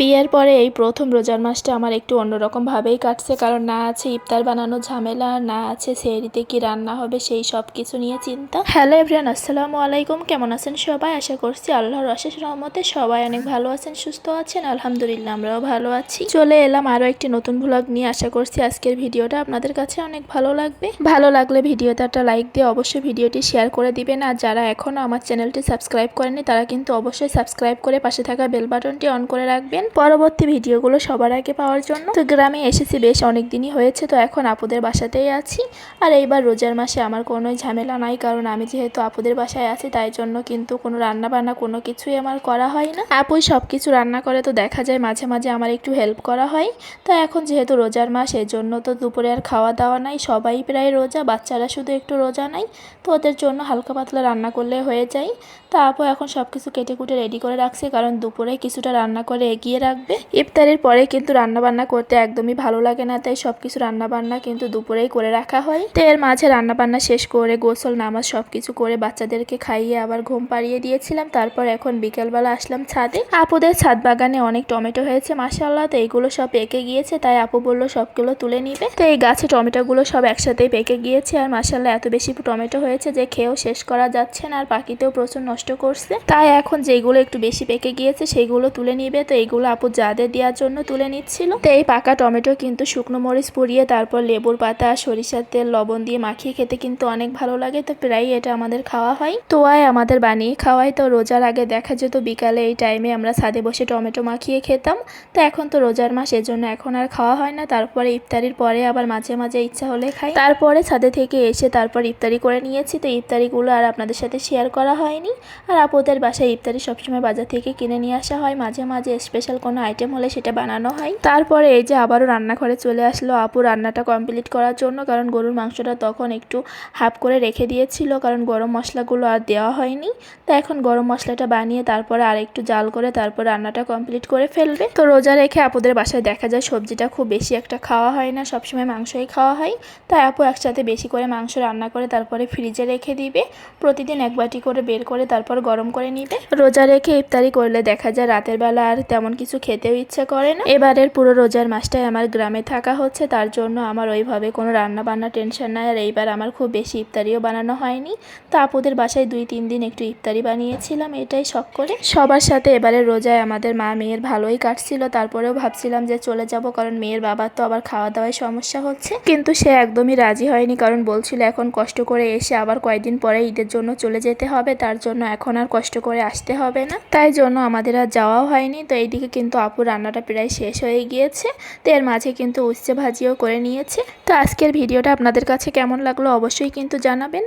বিয়ের পরে এই প্রথম রোজার মাসটা আমার একটু অন্যরকমভাবেই কাটছে, কারণ না আছে ইফতার বানানো ঝামেলা, না আছে সেহরিতে কি রান্না হবে সেই সব কিছু নিয়ে চিন্তা। হ্যালো এভরিয়ান আসসালামু আলাইকুম, কেমন আছেন সবাই? আশা করছি আল্লাহর অশেষ রহমতে সবাই অনেক ভালো আছেন, সুস্থ আছেন, আলহামদুলিল্লাহ আমরাও ভালো আছি। চলে এলাম আরও একটি নতুন ভ্লগ নিয়ে, আশা করছি আজকের ভিডিওটা আপনাদের কাছে অনেক ভালো লাগবে। ভালো লাগলে ভিডিওতে একটা লাইক দিয়ে অবশ্যই ভিডিওটি শেয়ার করে দিবেন, আর যারা এখনও আমার চ্যানেলটি সাবস্ক্রাইব করেনি তারা কিন্তু অবশ্যই সাবস্ক্রাইব করে পাশে থাকা বেল বাটনটি অন করে রাখবেন। পরবর্তী ভিডিওগুলো সবার আগে পাওয়ার জন্য। তো গ্রামে এসেছি, বেশ অনেক দিনই হয়েছে, তো এখন আপুদের বাসাতেই আছি। আর এইবার রোজার মাসে আমার কোনো ঝামেলা নাই, কারণ আমি যেহেতু আপুদের বাসায় আছি, তাই জন্য কিন্তু কোনো রান্না বান্না কোনো কিছুই আমার করা হয় না। আপুই সব কিছু রান্না করে, তো দেখা যায় মাঝে মাঝে আমার একটু হেল্প করা হয়। তো এখন যেহেতু রোজার মাস এর জন্য তো দুপুরে আর খাওয়া দাওয়া নাই, সবাই প্রায় রোজা, বাচ্চারা শুধু একটু রোজা নাই। তো ওদের জন্য হালকা পাতলা রান্না করলে হয়ে যায়। তো আপু এখন সব কিছু কেটে কুটে রেডি করে রাখছে, কারণ দুপুরে কিছুটা রান্না করে এগিয়ে রাখবে। ইফতারের পরে কিন্তু রান্না বান্না করতে একদমই ভালো লাগে না, তাই সব কিছু রান্না বান্না কিন্তু দুপুরেই করে রাখা হয়। তো এর মাঝে রান্না বান্না শেষ করে, গোসল, নামাজ সব কিছু করে বাচ্চাদেরকে খাইয়ে আবার ঘুম পাড়িয়ে দিয়েছিলাম। তারপর এখন বিকেলবেলা আসলাম ছাদে। আপুদের ছাদ বাগানে অনেক টমেটো হয়েছে মাসাল্লাহ তো এইগুলো সব পেকে গিয়েছে, তাই আপু বলল সবগুলো তুলে নিবে। তো এই গাছে টমেটোগুলো সব একসাথেই পেকে গিয়েছে, আর মাসাল্লাহ এত বেশি টমেটো হয়েছে যে খেয়েও শেষ করা যাচ্ছে না, আর পাখিতেও প্রচুর নষ্ট করছে। তাই এখন যেগুলো একটু বেশি পেকে গিয়েছে সেইগুলো তুলে নিবে। তো এইগুলো আপু জাদে দেওয়ার জন্য তুলে নিচ্ছিল। তো এই পাকা টমেটো কিন্তু শুকনো মরিচ পুড়িয়ে তারপর লেবুর পাতা, সরিষার তেল, লবণ দিয়ে মাখিয়ে খেতে কিন্তু অনেক ভালো লাগে। তো প্রায় এটা আমাদের খাওয়া হয়। তোয়াই আমাদের বানিয়ে খাওয়াই তো রোজার আগে দেখা যেত বিকালে এই টাইমে আমরা ছাদে বসে টমেটো মাখিয়ে খেতাম। তো এখন তো রোজার মাস, এজন্য এখন আর খাওয়া হয় না। তারপরে ইফতারির পরে আবার মাঝে মাঝে ইচ্ছা হলে খাই। তারপরে ছাদে থেকে এসে তারপর ইফতারি করে নিয়েছি। তো ইফতারিগুলো আর আপনাদের সাথে শেয়ার করা হয়নি। আর আপুদের বাসায় ইফতারি সবসময় বাজার থেকে কিনে নিয়ে আসা হয়। মাঝে মাঝে স্পেশাল কোনো আইটেম হলে সেটা বানানো হয়। তারপরে এই যে আবারও রান্নাঘরে চলে আসলো আপু রান্নাটা কমপ্লিট করার জন্য, কারণ গরুর মাংসটা তখন একটু হাফ করে রেখে দিয়েছিল, কারণ গরম মশলাগুলো আর দেওয়া হয়নি। তো এখন গরম মশলাটা বানিয়ে তারপরে আর একটু জাল করে তারপর রান্নাটা কমপ্লিট করে ফেলবে। তো রোজা রেখে আপুদের বাসায় দেখা যায় সবজিটা খুব বেশি একটা খাওয়া হয় না, সবসময় মাংসই খাওয়া হয়। তাই আপু একসাথে বেশি করে মাংস রান্না করে তারপরে ফ্রিজে রেখে দিবে। প্রতিদিন এক বাটি করে বের করে তারপর গরম করে নিবে। রোজা রেখে ইফতারি করলে দেখা যায় রাতের বেলা আর তেমন কিছু খেতেও ইচ্ছে করে না। এবারের পুরো রোজার মাসটাই আমার গ্রামে থাকা হচ্ছে, তার জন্য আমার ওইভাবে কোনো রান্না বান্না টেনশন নাই। আর এইবার আমার খুব বেশি ইফতারিও বানানো হয়নি। তো আপুদের বাসায় দুই তিন দিন একটু ইফতারি বানিয়েছিলাম, এটাই শখ করে। সবার সাথে এবারে রোজায় আমাদের মা মেয়ের ভালোই কাটছিল। তারপরেও ভাবছিলাম যে চলে যাব, কারণ মেয়ের বাবার তো আবার খাওয়া দাওয়ায় সমস্যা হচ্ছে। কিন্তু সে একদমই রাজি হয়নি, কারণ বলছিল এখন কষ্ট করে এসে আবার কয়েকদিন পরে ঈদের জন্য চলে যেতে হবে। তার জন্য এখন আর কষ্ট করে আসতে হবে না। তাই জন্য আমাদের আর যাওয়াও হয়নি। তো এইদিকে কিন্তু আপু রান্নাটা প্রায় শেষ হয়ে গিয়েছে, তো এর মাঝে কিন্তু উচ্ছে ভাজিও করে নিয়েছে। তো আজকের ভিডিওটা আপনাদের কাছে কেমন লাগল অবশ্যই কিন্তু জানাবেন।